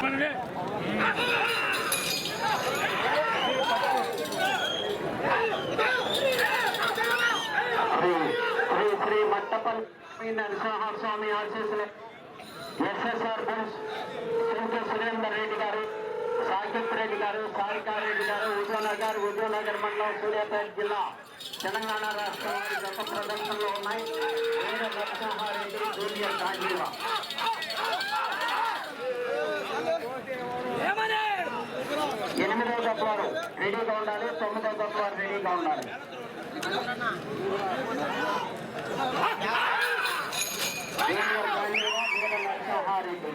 శ్రీ శ్రీ శ్రీ మట్టపల్లి నరసింహస్వామి ఆశీస్సులు ఎస్ఎస్ఆర్ బోస్ సింధు సురేందర్ రెడ్డి గారు సాకిత్ రెడ్డి గారు సాయికారెడ్డి గారు ఉదయనగర్ ఉదయనగర్ మండలం సూర్యాపేట జిల్లా తెలంగాణ రాష్ట్రం వారి గత ప్రదర్శనలో ఉన్నాయి నరసింహారెడ్డి జూనియర్ గాంధీవా ఎనిమిదో గత వారు రెడీగా ఉండాలి తొమ్మిదో గత వారు రెడీగా ఉండాలి జూనియర్ గాంధీవా వీర నరసింహారెడ్డి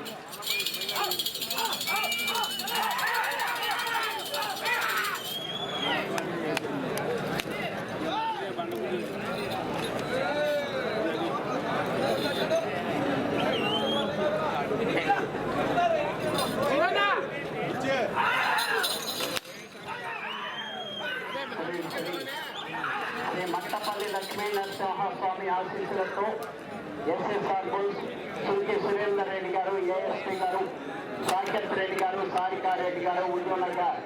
శ్రీ మట్టపల్లి లక్ష్మీ నరసింహస్వామి ఆశీస్సులతో ఎస్ఎస్ఆర్ బుల్స్ సుల్కి సురేందర్ రెడ్డి గారు ఏఎస్పీ రెడ్డి గారు సారికారెడ్డి గారు ఉద్యోనర్ గారు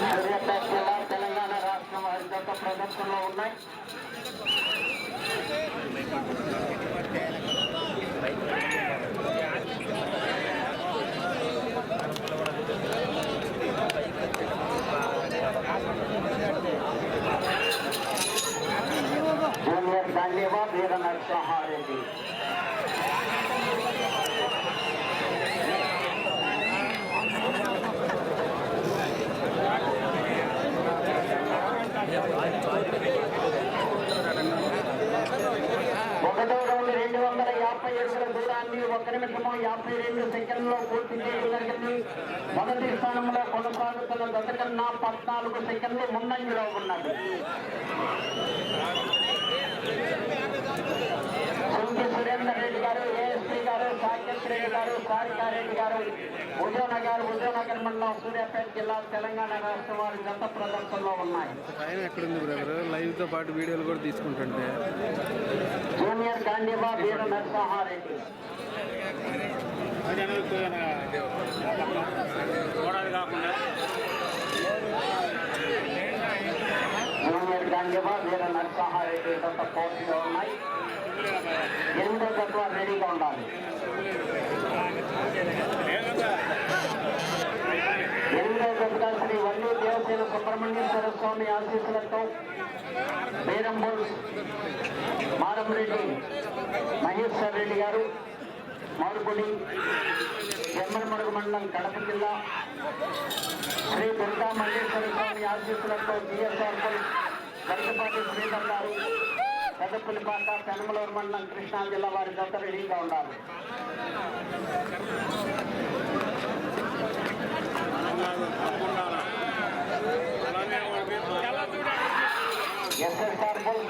సూర్యాపేట తెలంగాణ రాష్ట్రం వారి యొక్క ప్రదర్శనలో ఉన్నాయి Thank you. వీర ఒకటో రౌండ్ రెండు వందల యాభై అడుగుల దూరాన్ని ఒక నిమిషము యాభై రెండు సెకండ్లో పూర్తి చేయడం జరిగింది. మొదటి స్థానంలో కొనసాగుతున్న గత కన్నా పద్నాలుగు సెకండ్లు ముందంజలో ఉన్నది సుంకి సురేందర్ రెడ్డి గారు ఏఎస్పీ గారు సాకేత్ రెడ్డి గారు సారికారెడ్డి గారు ఉదయనగర్ ఉదయనగర్ మండలం సూర్యాపేట జిల్లా తెలంగాణ రాష్ట్రం వారి గత ప్రదర్శనలో ఉన్నాయి. టైం ఎక్కడుంది బ్రదర్? లైవ్తో పాటు వీడియోలు కూడా తీసుకుంటుంటే. జూనియర్ గాంధీబా వీర నరసింహారెడ్డి. జూనియర్ గాంధీబా వీర నరసింహారెడ్డి గత పోటీలో ఉన్నాయి ఎనిమిదో జట్లు రెడీగా ఉండాలి ఎనిమిదో జట్టుగా శ్రీ వల్లి దేవసేన సుబ్రహ్మణ్యేశ్వర స్వామి ఆశీస్సులతో బీరంబోల్ మారంరెడ్డి మహేశ్వర్ రెడ్డి గారు మారుపూడి జమ్మలమడుగు మండలం కడప జిల్లా శ్రీ దుర్గా మల్లేశ్వర స్వామి ఆశీస్సులతో జిఎస్ఆర్ గరికపాటి శ్రీధర్ గారు పెద్దపులిపాట పెనమలూరు మండలం కృష్ణా జిల్లా వారి జత రెడీగా ఉండాలి. ఎస్ఎస్ఆర్ బుల్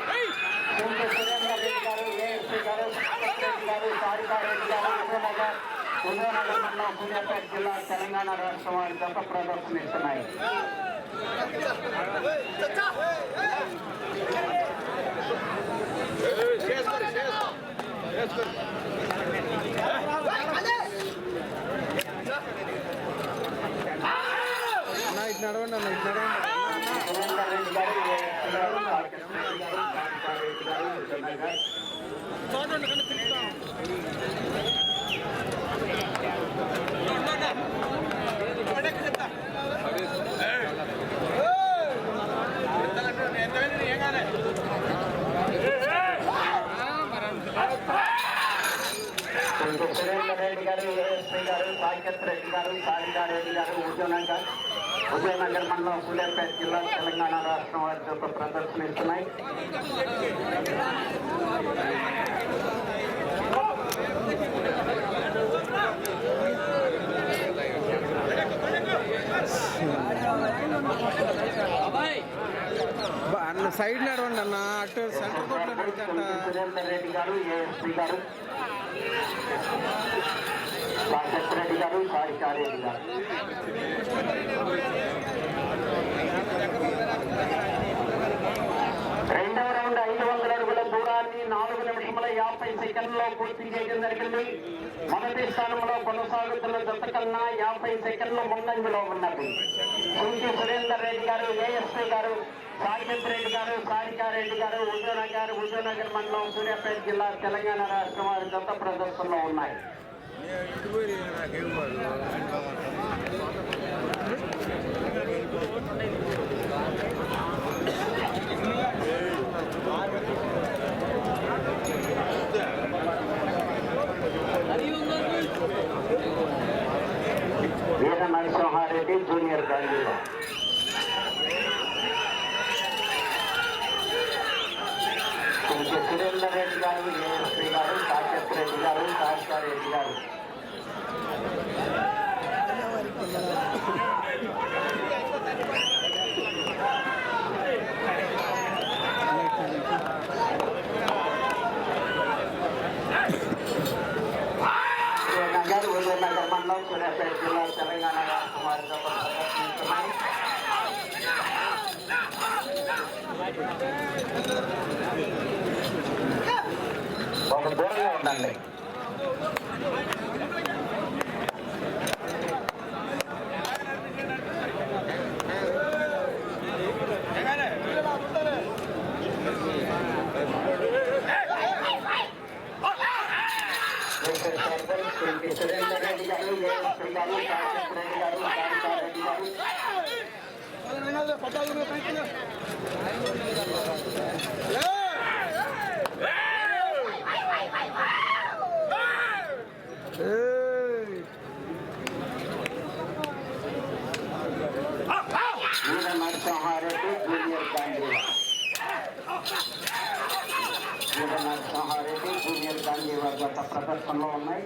సురేంద్ర రెడ్డి గారు ఏఎస్పీ గారు గారు సారికారెడ్డి గారు మండలం సూర్యాపేట జిల్లా తెలంగాణ రాష్ట్రం వారి జత ప్రదర్శనిస్తున్నాయి నడవండి అన్న ఇటు నడవండి సురేందర్ గారు సాకేత్ రెడ్డి గారు సారికారెడ్డి గారు ఉదయనగర్ ఉదయనగర్ మండలం సూర్యాపేట జిల్లా తెలంగాణ రాష్ట్రం వారి యొక్క ప్రదర్శనిస్తున్నాయి బా, అన్న సైడ్ నడవండి అన్న అటు సెంటర్ కోర్టులో నడిచంట సింధు సురేందర్ రెడ్డి గారు ఏఎస్పీ గారు సాకేత్ రెడ్డి గారు సారికారెడ్డి గారు రెండవ రౌండ్ ఐదు వందల అడుగుల దూరాన్ని నాలుగు మిటర్ల యాభై సెకండ్లో పూర్తి చేయడం జరిగింది. మొదటి స్థానంలో కొనసాగుతున్న జత కన్నా యాభై సెకండ్లు ముందంజలో ఉన్నది. కుంటి సురేందర్ రెడ్డి గారు ఏఎస్పీ గారు సాకేత్ రెడ్డి గారు సారికారెడ్డి గారు హుజూర్నగర్ విజయనగర్ మండలం సూర్యాపేట జిల్లా తెలంగాణ రాష్ట్రం వారి జత ప్రదర్శనలో ఉన్నాయి. వీర నరసింహారెడ్డి జూనియర్ గాంధీలో కొంచెం సురేందర్ రెడ్డి గారు ఏఎస్పీ గారు సాకేత్ రెడ్డి గారు సారికారెడ్డి గారు నగర్ విజయనగర్ మండలం సూర్యాపేట తెలంగాణ రాష్ట్రం వారితో ఒక దూరంగా ఉండండి సురేందర్ రెడ్డి గారు ఏఎస్పీ గారు కాశీప్ రెడ్డి గారు కాళికారెడ్డి గారు వీర నరసింహారెడ్డి జూనియర్ గాంధీవా వీర నరసింహారెడ్డి జూనియర్ గాంధీవా గత ప్రదర్శనలో ఉన్నాయి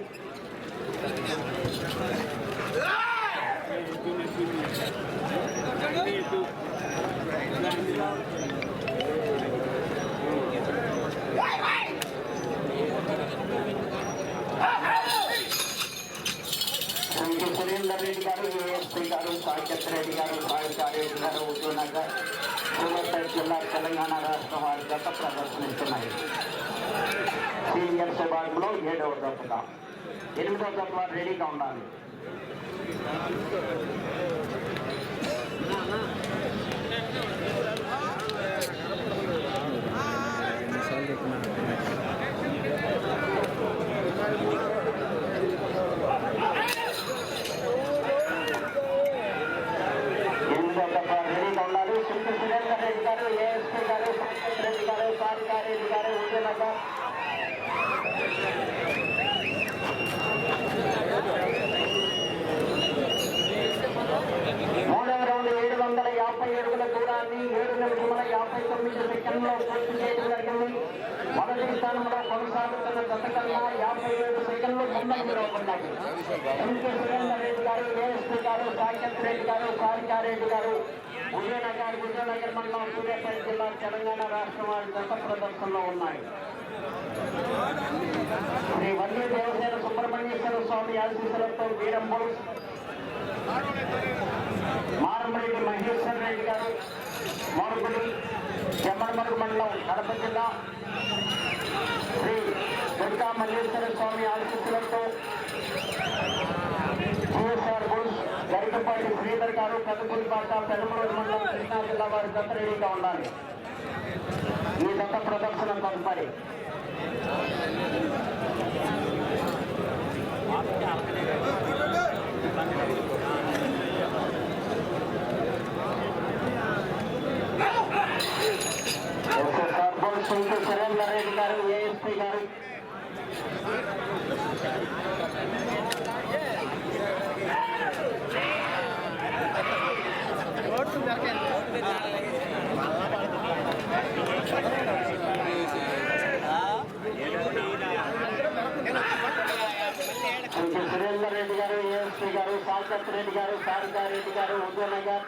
శ్రీ సురేందర్ రెడ్డి గారు ఏఎస్పీ గారు సాకేత్ రెడ్డి గారు సాయికారెడ్డి గారు హుజూర్నగర్ సూర్యాపేట జిల్లా తెలంగాణ రాష్ట్రం వారి గత ప్రదర్శనిస్తున్నాయి సీనియర్ విభాగంలో ఏడవ దశగా ఎనిమిదో తప్ప వారు రెడీగా ఉండాలి ఎన్నిసార్లు చెప్పినా ఎనిమిదవ దశ వారు రెడీగా ఉండాలి శ్రీ సురేందర్ రెడ్డి గారు ఏఎస్పీ గారు సాకేత్ రెడ్డి గారు సాయికారెడ్డి గారు హుజూర్నగర్ మూడవ రౌండ్ ఏడు వందల యాభై అడుగుల దూరాన్ని ఏడు నిమిషముల యాభై తొమ్మిది సెకండ్లో పూర్తి చేయడం జరిగింది మొదటి స్థానంలో కొనసాగుతున్న యాభై ఏడు సెకండ్లు ఉన్నాయి ఎంకే సురేందర్ రెడ్డి గారు ఏఎస్పీ గారు సాకేత్ రెడ్డి గారు గారు విజయనగర్ విజయనగర్ మండలం సూర్యాపేట జిల్లా తెలంగాణ రాష్ట్రం వారి ప్రదర్శనలో ఉన్నాయి శ్రీ వల్లి దేవసేన సుబ్రహ్మణ్యేశ్వర స్వామి ఆశీస్సులతో వీరంబుల్ మారమరెడ్డి మహేశ్వర్ రెడ్డి గారు మరుగుడి మండలం కడప జిల్లా వెంకటేశ్వర స్వామి ఆశీస్సులతో సిఎస్ఆర్ బుల్స్ గరికపాటి శ్రీధర్ గారు కదుపురిపాట పెనమలూరు మండలం కృష్ణా జిల్లా వారి దత్త రెడీగా ఉండాలి ఈ దత్త ప్రదర్శన తదుపరి సర్పంచ్ సురేందర్ రెడ్డి గారు ఏఎస్పీ గారు రెడ్డి గారు ఏఎస్పీ గారు సాల్కత్ రెడ్డి గారు సారికారెడ్డి గారు హుజూర్నగర్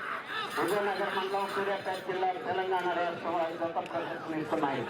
హుజూర్నగర్ మండలం సూర్యాపేట జిల్లా తెలంగాణ రాష్ట్రం వారి ప్రదర్శనిస్తున్నాయి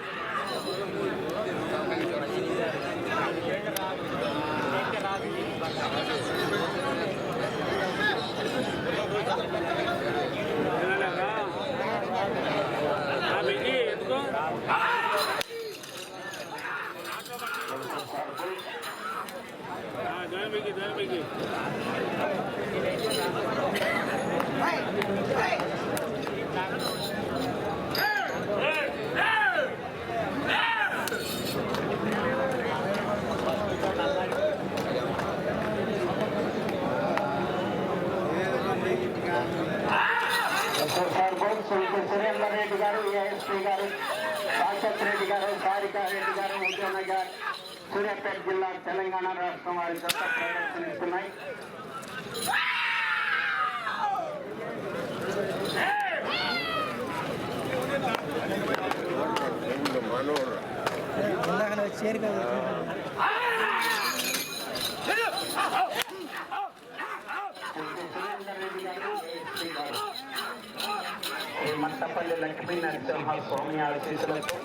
సర్పంచ్ శ్రీ సురేందర్ రెడ్డి గారు ఏఎస్పీ గారు సాక్షత్ రెడ్డి గారు సారికా రెడ్డి గారు ఉద్యమనగర్ సూర్యాపేట జిల్లా తెలంగాణ రాష్ట్రం వారి జత ప్రదర్శనిస్తున్నాయి శ్రీ శ్రీ మట్టపల్లి లక్ష్మీ నరసింహ స్వామి ఆశీస్సులతో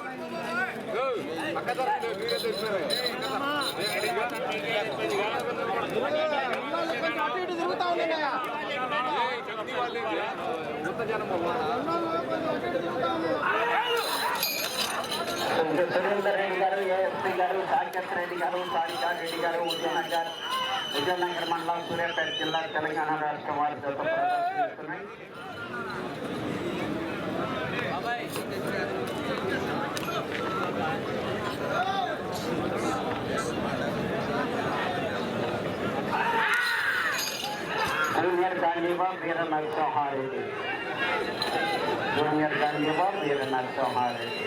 శ్రీ సురేందర్ రెడ్డి గారు ఏఎస్పీ గారు సాకేత్ రెడ్డి గారు సారికా రెడ్డి గారు విజయనగర్ విజయనగర్ మండలం సూర్యాపేట జిల్లా తెలంగాణ రాష్ట్రం వారి జత ప్రదర్శిస్తున్నాయి జూనియర్ గాంధీబా వీర నరసింహారెడ్డి జూనియర్ గాంధీబా వీర నరసింహారెడ్డి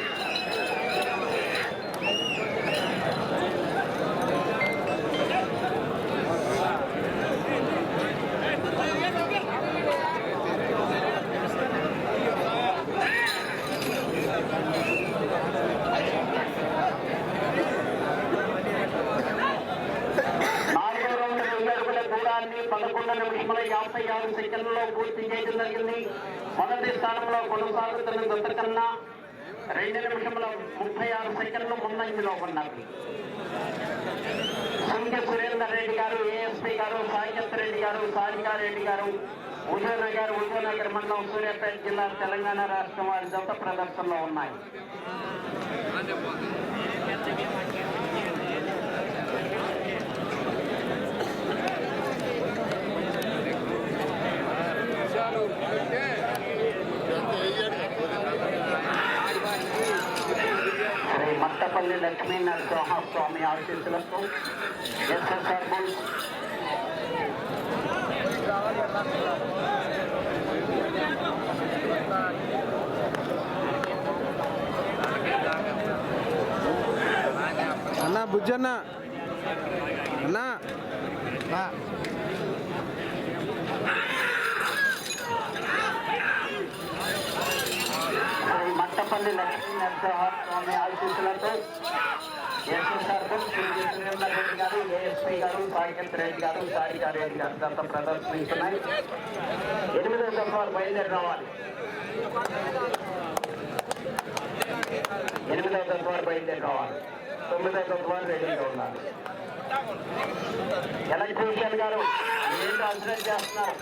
నాలుగో రౌండ్ రెండు అడుగుల దూరాన్ని పదకొండు నిమిషముల యాభై ఆరు సెకండ్లలో పూర్తి చేయడం జరిగింది మొదటి స్థానంలో కొనసాగుతున్న దత్తకన్నా రెండు నిమిషముల ముప్పై ఆరు సెకండ్లు ముందంజలో ఉన్నారు. సుంక సురేందర్ రెడ్డి గారు ఏఎస్పీ గారు సాయికత్ రెడ్డి గారు సారికా రెడ్డి గారు ఉదయనగర్ ఉదయనగర్ మండలం సూర్యాపేట జిల్లా తెలంగాణ రాష్ట్రం వారి జత ప్రదర్శనలో ఉన్నాయి. Yeah. మట్టపల్లి లక్ష్మీ నరసింహస్వామి ఆశీస్సులతో ఎస్ఎస్ఆర్ బుల్స్ అన్న బుజ్జన్న అన్నా శ్రీ మట్టపల్లి లక్ష్మీ నరసింహస్వామి ఆశీస్సులతో ఎస్ఎస్ఆర్ బుల్స్ శ్రీ సురేందర్ రెడ్డి గారు ఏఎస్పీ గారు సాయికంత్ రెడ్డి గారు సారికా రెడ్డి గారు గత ప్రదర్శిస్తున్నాయి ఎనిమిదో దశ వారు బయలుదేరి రావాలి ఎనిమిదో దశ వారు బయలుదేరి రావాలి తొమ్మిదో దశ వారు రెడీగా ఉన్నారు ఎలక్ట్రీషియన్ గారు ఏంటో అబ్జర్వ్ చేస్తున్నారు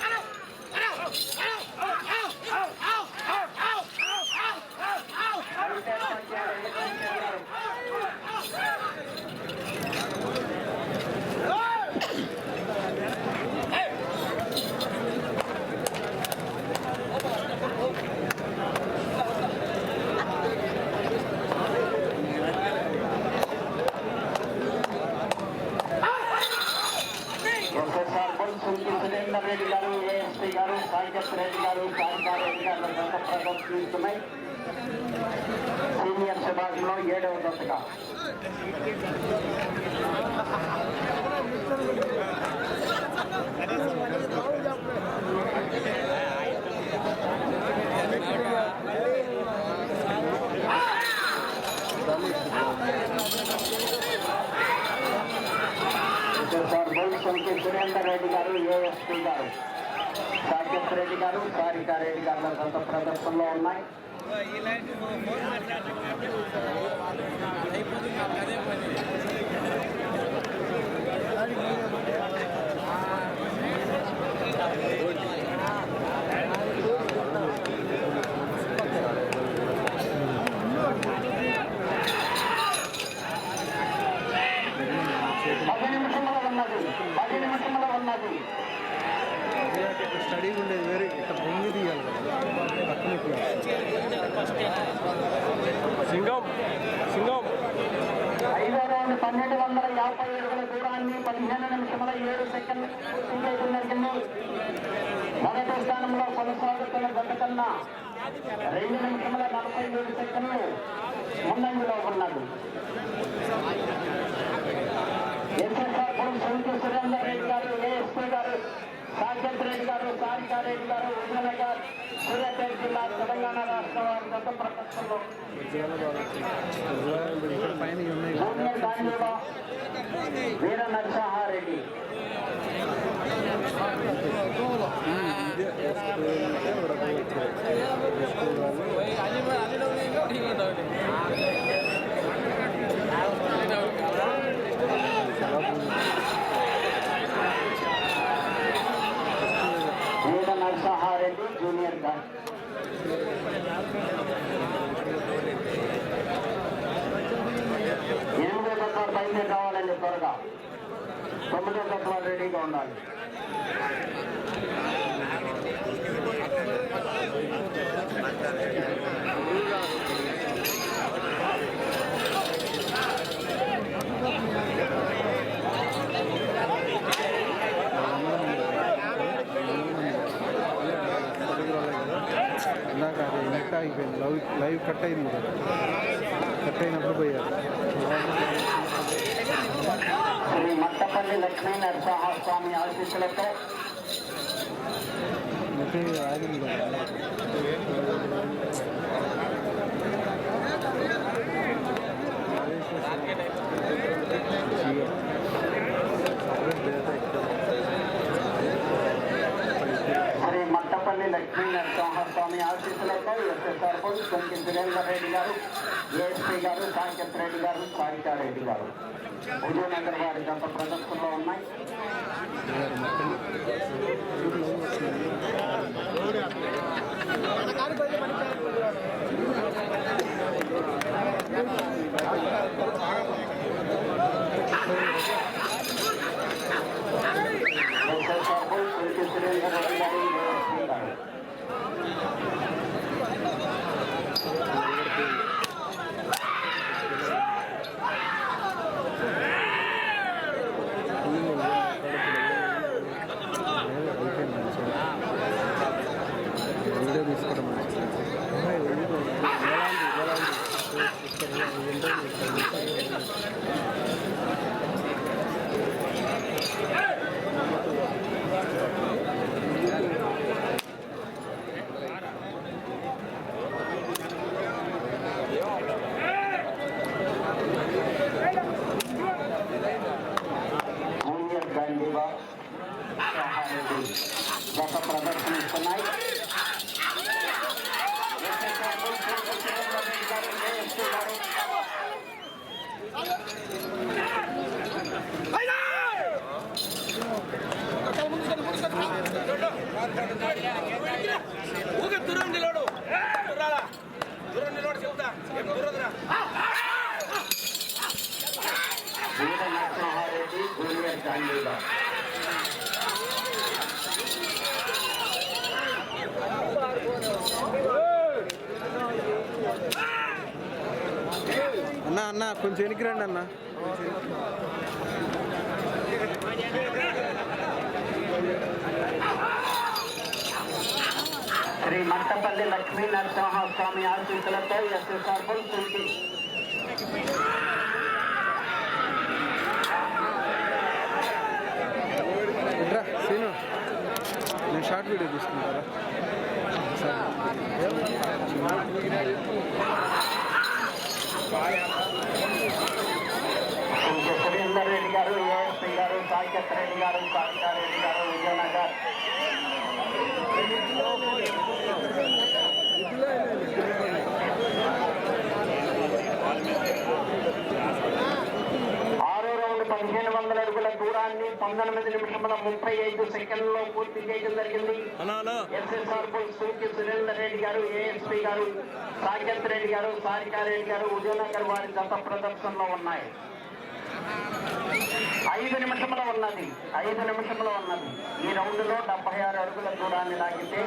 ఎస్ఎస్ఆర్ బుల్ సుంకి సురేందర్ రెడ్డి గారు ఏఎస్పీ గారు సాయికత్ రెడ్డి గారు సాయికా రెడ్డి గారు గత ప్రదర్శిస్తున్నాయి సీనియర్ విభాగంలో ఏడవ దశగా సార్ బుల్ సుంకి సురేందర్ రెడ్డి గారు ఏఎస్పీ గారు సాకేత్ రెడ్డి గారు సారికా రెడ్డి గారు గత ప్రదర్శనలో ఉన్నాయి పది నిమిషముల ఉన్నది పది నిమిషముల ఉన్నది స్టడీ ఉండేది వేరే ఇక్కడ బొంగి తీయాలి సింగం సింగం ఐదో రౌండ్ పన్నెండు వందల యాభై ఏడుగుల దూరాన్ని పదిహేను నిమిషముల ఏడు సెకండ్ పూర్తి జరిగింది మొదటి స్థానంలో కొనసాగుతున్న గత కన్నా రెండు నిమిషముల నలభై ఏడు సెకండ్లు ముందంజలో ఉన్నది ఎస్ఎస్ఆర్ పురం సంతు సురేందర్ రెడ్డి గారు ఏఎస్పీ గారు సాకేత్ రెడ్డి గారు సారికారెడ్డి గారు విజయనగర్ సూర్యాపేట జిల్లా తెలంగాణ రాష్ట్ర వారి గత ప్రపంచంలో చాలా బాగా వచ్చింది ఇక్కడ పైన ఇవి ఉన్నాయి కదా. జూనియర్ దాండిలో వీర నరసింహారెడ్డి ఇదే ఎస్పీ అంటే ఉడకవచ్చు. ఎస్పీ వాళ్ళు చాలా బాగుంది. వీర నరసింహారెడ్డి జూనియర్గా ఎనిమిదో తత్వ బయలుదేరి కావాలండి త్వరగా తొమ్మిదో తత్వ రెడీగా ఉండాలి. ఆగిపోయింది లైవ్ లైవ్ కట్ అయింది కదా కట్ అయినప్పుడు పోయారు. శ్రీ మట్టపల్లి లక్ష్మీ నరసింహస్వామి ఆశీస్సులతో నెట్ ఆగింది శ్రీ మట్టపల్లి లక్ష్మీ నరసింహస్వామి ఆశీస్సులతో ఎస్ఎస్ఆర్ కొంచెం సురేందర్ రెడ్డి గారు ఏఎస్పీ గారు సాంకేత్ రెడ్డి గారు సారికారెడ్డి గారు విజయనగర్ వారి గత ప్రదర్శనలో ఉన్నాయి మట్టపల్లి లక్ష్మీ నరసింహస్వామి ఆశీస్సులతో ఎస్ఎస్ఆర్ పుల్సుంటి ఇట్రా సీను నేను షార్ట్ వీడియో తీసుకుంటారా ఇంకా సురేందర్ రెడ్డి గారు ఏఎస్పీ గారు సాకేత్ రెడ్డి గారు సాయికారెడ్డి గారు విజయనగర్ ఆరో రౌండ్ పదిహేను వందల అడుగుల దూరాన్ని పంతొమ్మిది నిమిషముల ముప్పై ఐదు సెకండ్లలో పూర్తి చేయడం జరిగింది. ఎస్ఎస్ఆర్ సూకి సురేందర్ రెడ్డి గారు ఏఎస్పీ గారు సాకేత్ రెడ్డి గారు సారికారెడ్డి గారు విజయనగర్ వారి గత ప్రదర్శనలో ఉన్నాయి. ఐదు నిమిషంలో ఉన్నది. ఐదు నిమిషంలో ఉన్నది. ఈ రౌండ్లో డెబ్బై ఆరు అడుగుల దూరాన్ని లాగితే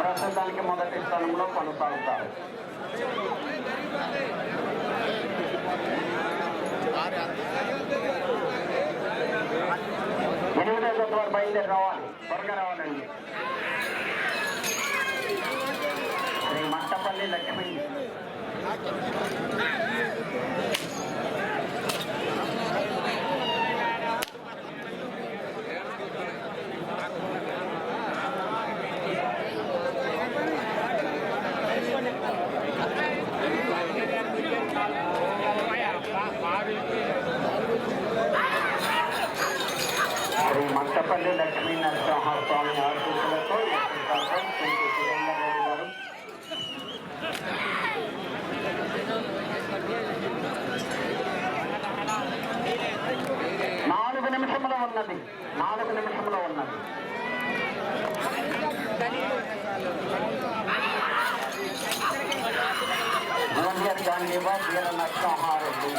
ప్రస్తుతానికి మొదటి స్థానంలో కొనసాగుతారు. ఎనిమిదో జత వారు బయలుదేరి రావాలి. త్వరగా రావాలండి. శ్రీ మట్టపల్లి లక్ష్మి శ్రీ మట్టపల్లి లక్ష్మీ నరసింహస్వామి ఆశీస్సులతో నాలుగు నిమిషంలో ఉన్నది. నాలుగు నిమిషంలో ఉన్నది. గాంధీ గాంధీవా వీర నరసింహారెడ్డి.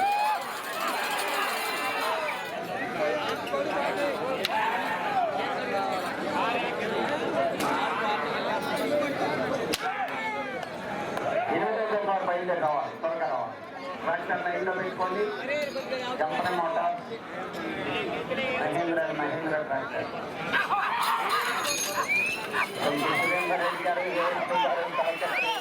జన్మ కావాలి త్వరగా రావాలి ట్రాక్టర్ లైన్లో పెట్టుకోండి company motor Mahindra Mahindra tractor Surender Reddy గారు ఏఎస్పీ రెడ్డి గారు,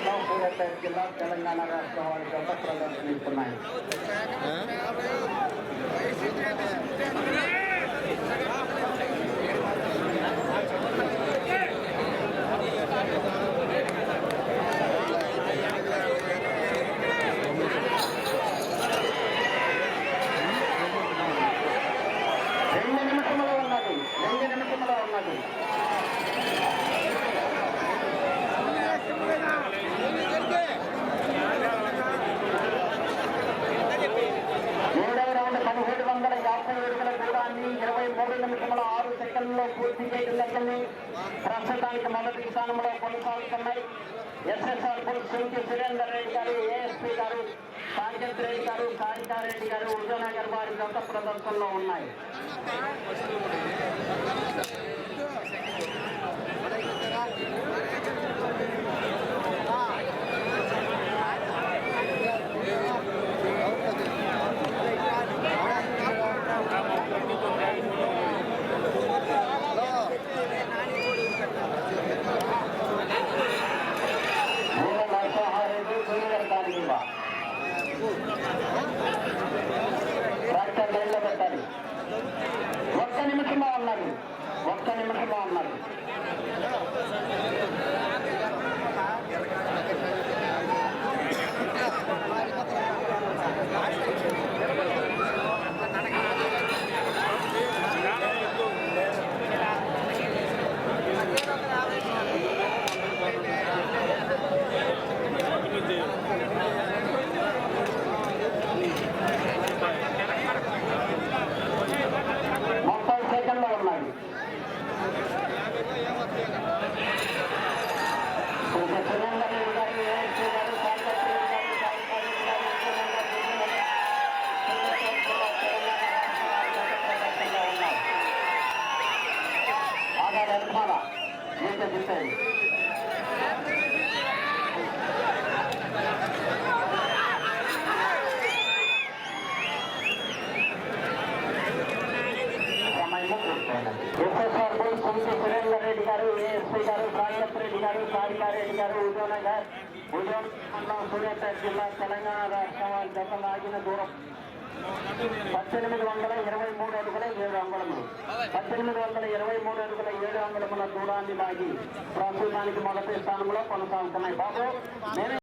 లక్ష్మీ నరసింహ స్వామి ఆశీస్సులతో ఎస్ఎస్ఆర్ శ్రీ సురేందర్ రెడ్డి గారు ఏఎస్పీ గారు సాకేత్ రెడ్డి గారు సాధికారెడ్డి గారు ఉదయం మండలం సూర్యాపేట జిల్లా తెలంగాణ రాష్ట్రం వారి జత ప్రదర్శనిస్తున్నాయి కొనసాగుతున్నాయి ఎస్ఎస్ఆర్ పుల్ సింకి సురేందర్ రెడ్డి గారు ఏఎస్పీ గారు సాంకేత్ రెడ్డి గారు కాళికారెడ్డి గారు ఉదయనగర్ వారి గత ప్రదర్శనలో ఉన్నాయి మూల నరసింహారెడ్డి జూనియర్ కానివ్వ ట్రాక్టర్ లైన్లో పెట్టాలి ఒక్క నిమిషంలో ఉన్నది ఒక్క నిమిషంలో ఉన్నది ముప్పై సెకండ్లో ఉన్నది కొంచెం సురేందర్ రెడ్డి గారు ఏఎస్పీ గారు సాంకేత్ రెడ్డి గారు సాంకేత్ రెడ్డి గారు ఉన్నారు. ఆగా వెళ్తారా మీతో చెప్పేది సమయంలో పూర్తయినది ఎస్ఎస్ఆర్ బోల్ సమితి సురేందర్ రెడ్డి గారు ఏఎస్పీ గారు సాకేత్ రెడ్డి గారు సారికారెడ్డి గారు ఉదయనగర్ ఉదయం మండలం సూర్యాపేట జిల్లా తెలంగాణ రాష్ట్రం వారి జత లాగిన దూరం పద్దెనిమిది వందల ఇరవై మూడు అడుగుల ఏడు అంగుళములు పద్దెనిమిది వందల ఇరవై మూడు అడుగుల ఏడు అంగుళముల దూరాన్ని లాగి ప్రస్తుతానికి మొదటి స్థానంలో కొనసాగుతున్నాయి బాబు నేనే